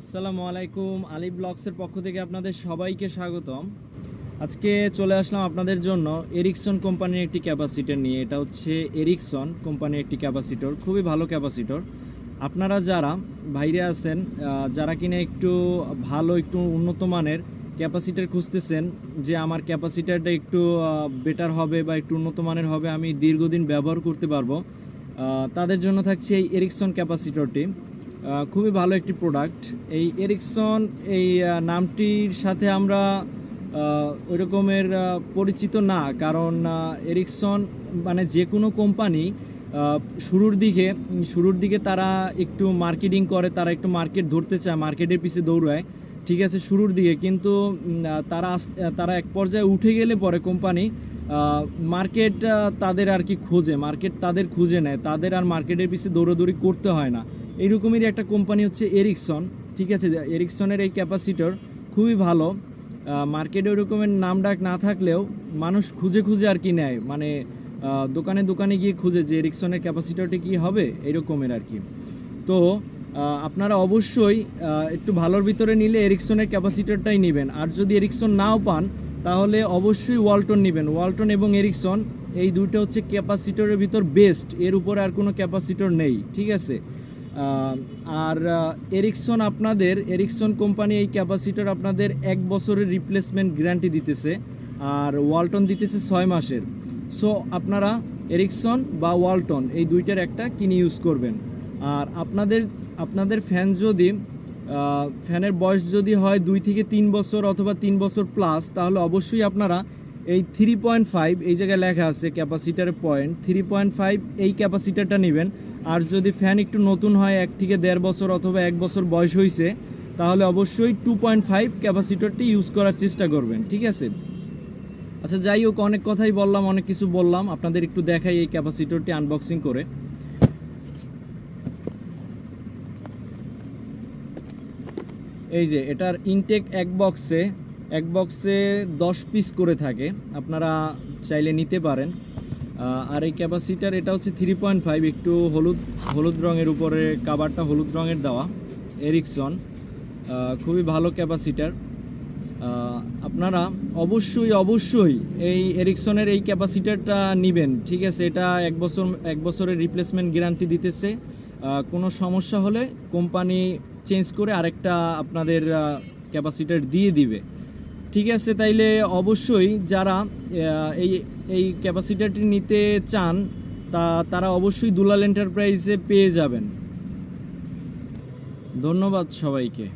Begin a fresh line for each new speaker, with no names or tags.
আসসালামু আলাইকুম আলী ব্লগসের পক্ষ থেকে আপনাদের সবাইকে স্বাগতম। আজকে চলে আসলাম আপনাদের জন্য এরিকসন কোম্পানির একটি ক্যাপাসিটর নিয়ে। এটা হচ্ছে এরিকসন কোম্পানির একটি ক্যাপাসিটর, খুবই ভালো ক্যাপাসিটর। আপনারা যারা বাইরে আছেন যারা কিনা একটু ভালো, একটু উন্নত মানের ক্যাপাসিটার খুঁজতেছেন, যে আমার ক্যাপাসিটারটা একটু বেটার হবে বা একটু উন্নত মানের হবে, আমি দীর্ঘদিন ব্যবহার করতে পারব। তাদের জন্য থাকছে এই এরিকসন ক্যাপাসিটরটি। খুবই ভালো একটি প্রোডাক্ট এই এরিকসন এই নামটির সাথে আমরা ওই রকমের পরিচিত না। কারণ এরিকসন মানে যে কোনো কোম্পানি শুরুর দিকে শুরুর দিকে তারা একটু মার্কেটিং করে, তারা একটু মার্কেট ধরতে চায় মার্কেটের পিছে দৌড়ায়, ঠিক আছে, শুরুর দিকে। কিন্তু তারা তারা এক পর্যায়ে উঠে গেলে পরে কোম্পানি মার্কেট তাদের আর কি খোঁজে মার্কেট তাদের খুঁজে নেয়, তাদের আর মার্কেটের পিছে দৌড়াদৌড়ি করতে হয় না। এইরকমেরই একটা কোম্পানি হচ্ছে এরিকসন ঠিক আছে? এরিকসনের এই ক্যাপাসিটর খুবই ভালো। মার্কেটে ওই রকমের নাম ডাক না থাকলেও মানুষ খুঁজে খুঁজে আর কি নেয়। মানে দোকানে দোকানে গিয়ে খুঁজে যে এরিকসনের ক্যাপাসিটরটি কি হবে এরকমের আর কি। তো আপনারা অবশ্যই একটু ভালোর ভিতরে নিলে এরিকসনের ক্যাপাসিটরটাই নেবেন। আর যদি এরিকসন নাও পান, তাহলে অবশ্যই ওয়ালটন নেবেন। ওয়ালটন এবং এরিকসন এই দুইটা হচ্ছে ক্যাপাসিটরের ভিতর বেস্ট এর উপরে আর কোনো ক্যাপাসিটর নেই, ঠিক আছে? আর এরিকসন আপনাদের এরিকসন কোম্পানি এই ক্যাপাসিটার আপনাদের এক বছরের রিপ্লেসমেন্ট গ্যারান্টি দিতেছে, আর ওয়ালটন দিতেছে ছয় মাসের। সো আপনারা এরিকসন বা ওয়ালটন এই দুইটার একটা কিনে ইউজ করবেন। আর আপনাদের আপনাদের ফ্যান যদি ফ্যানের বয়স যদি হয় দুই থেকে তিন বছর অথবা তিন বছর প্লাস তাহলে অবশ্যই আপনারা এই থ্রি পয়েন্ট ফাইভ এই জায়গায় লেখা আছে ক্যাপাসিটারের পয়েন্ট থ্রি পয়েন্ট ফাইভ এই ক্যাপাসিটারটা নেবেন। আর যদি ফ্যান একটু নতুন হয়, এক থেকে দেড় বছর অথবা এক বছর বয়স হয়েছে তাহলে অবশ্যই টু পয়েন্ট ফাইভ ক্যাপাসিটরটি ইউজ করার চেষ্টা করবেন, ঠিক আছে? আচ্ছা যাই হোক, অনেক কথাই বললাম, অনেক কিছু বললাম। আপনাদের একটু দেখাই এই ক্যাপাসিটরটি আনবক্সিং করে। এই যে, এটার ইনটেক এক বক্সে এক বক্সে দশ পিস করে থাকে। আপনারা চাইলে নিতে পারেন। আর এই ক্যাপাসিটার এটা হচ্ছে থ্রি পয়েন্ট ফাইভ একটু হলুদ হলুদ রঙের উপরে কাভারটা হলুদ রঙের দেওয়া। এরিকসন খুবই ভালো ক্যাপাসিটার আপনারা অবশ্যই অবশ্যই এই এরিকসনের এই ক্যাপাসিটারটা নেবেন। ঠিক আছে, এটা এক বছর, এক বছরের রিপ্লেসমেন্ট গ্যারান্টি দিতেছে। কোনো সমস্যা হলে কোম্পানি চেঞ্জ করে আরেকটা আপনাদের ক্যাপাসিটার দিয়ে দিবে। ঠিক আছে, তাইলে অবশ্যই যারা এই এই ক্যাপাসিটারটি নিতে চান, তা, তারা অবশ্যই দুলাল এন্টারপ্রাইজে পেয়ে যাবেন। ধন্যবাদ সবাইকে।